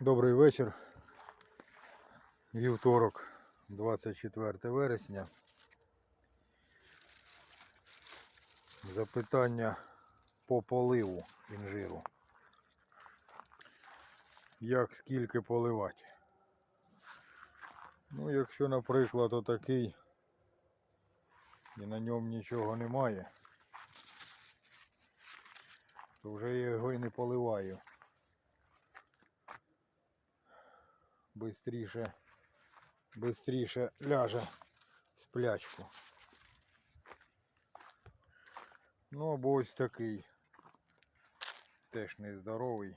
Добрий вечір. Вівторок, 24 вересня. Запитання по поливу інжиру. Як скільки поливати? Ну, якщо, наприклад, отакий і на ньому нічого немає, то вже я його і не поливаю. Бистріше, бистріше ляже в сплячку. Ну або ось такий. Теж нездоровий.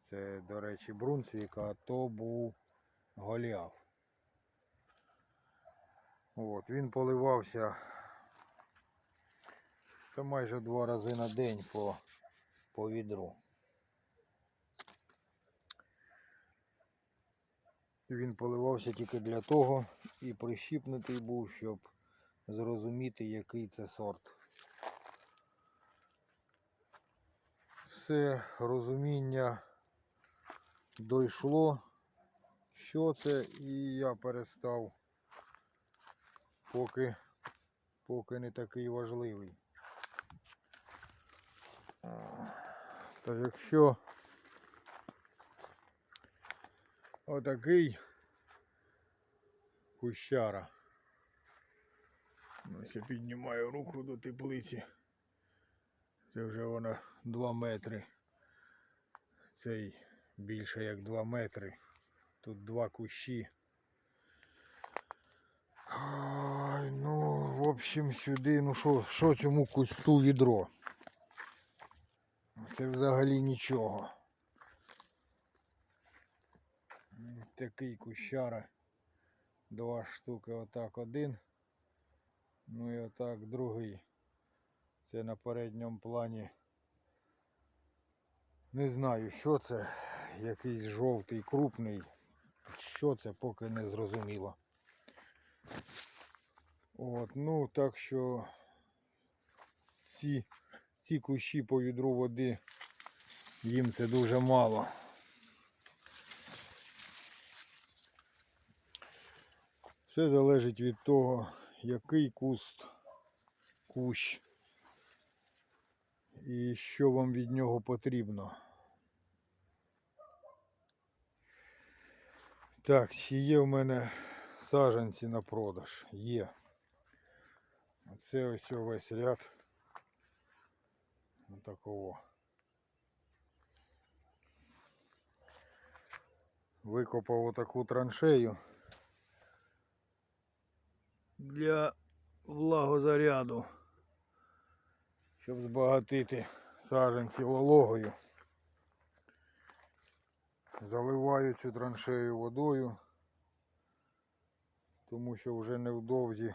Це, до речі, Брунсвік, а то був Голіаф. От, він поливався та майже два рази на день по, по відру. Він поливався тільки для того і прищіпнутий був, щоб зрозуміти, який це сорт. Все розуміння дійшло, що це, і я перестав, поки, поки не такий важливий. Та якщо отакий кущара. Ось я піднімаю руку до теплиці. Це вже вона 2 метри. Цей більше як 2 метри. Тут два кущі. Ай, ну, в общем, сюди, ну що, що цьому кусту відро? Це взагалі нічого. Такий кущара. Два штуки отак один. Ну і отак другий. Це на передньому плані. Не знаю, що це. Якийсь жовтий, крупний. Що це, поки не зрозуміло. От, ну так що ці, ці кущі по відру води їм це дуже мало. Все залежить від того, який куст, кущ і що вам від нього потрібно. Так, чи є в мене саджанці на продаж? Є. Оце ось весь ряд. Такого. Викопав отаку траншею для влагозаряду, щоб збагатити саджанці вологою. Заливаю цю траншею водою, тому що вже невдовзі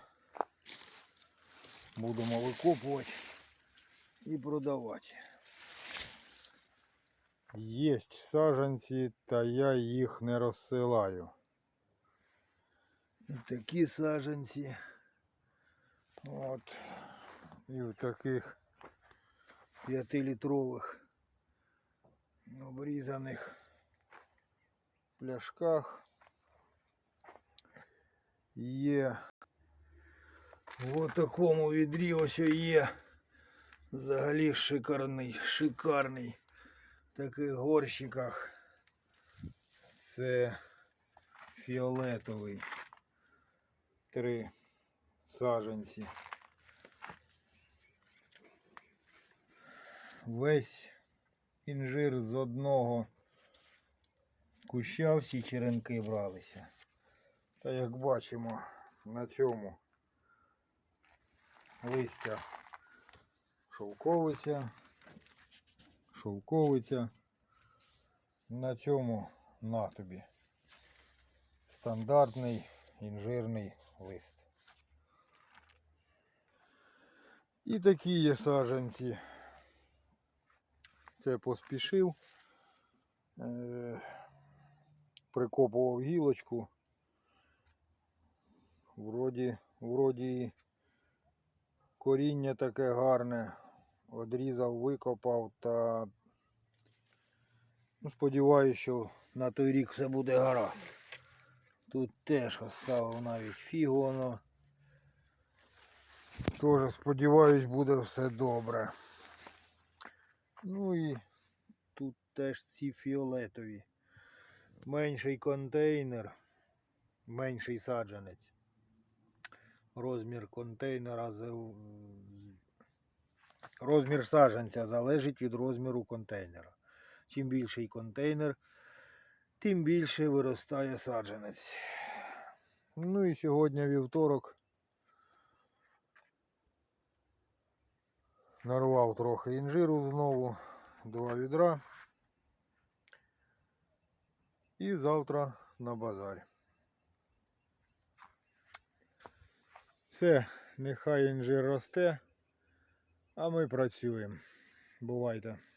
будемо викопувати і продавати. Єсть саджанці, та я їх не розсилаю. І такі саджанці. От. І в таких п'ятилітрових обрізаних пляшках є в такому відрі ось є взагалі шикарний, шикарний в таких горщиках. Це фіолетовий три саженці. Весь інжир з одного куща всі черенки бралися. Та як бачимо на цьому листя шовковиця, шовковиця, на цьому на тобі стандартний інжирний лист. І такі є саджанці. Це поспішив. Е, прикопував гілочку. Вроді, вроді коріння таке гарне. Одрізав, викопав та ну, сподіваюся, що на той рік все буде гаразд. Тут теж оставив навіть фігу воно. Тоже сподіваюсь, буде все добре. Ну і тут теж ці фіолетові. Менший контейнер, менший саджанець. Розмір контейнера розмір саджанця залежить від розміру контейнера. Чим більший контейнер, тим більше виростає саджанець. Ну і сьогодні вівторок. Нарвав трохи інжиру знову, два відра. І завтра на базар. Все, нехай інжир росте, а ми працюємо. Бувайте.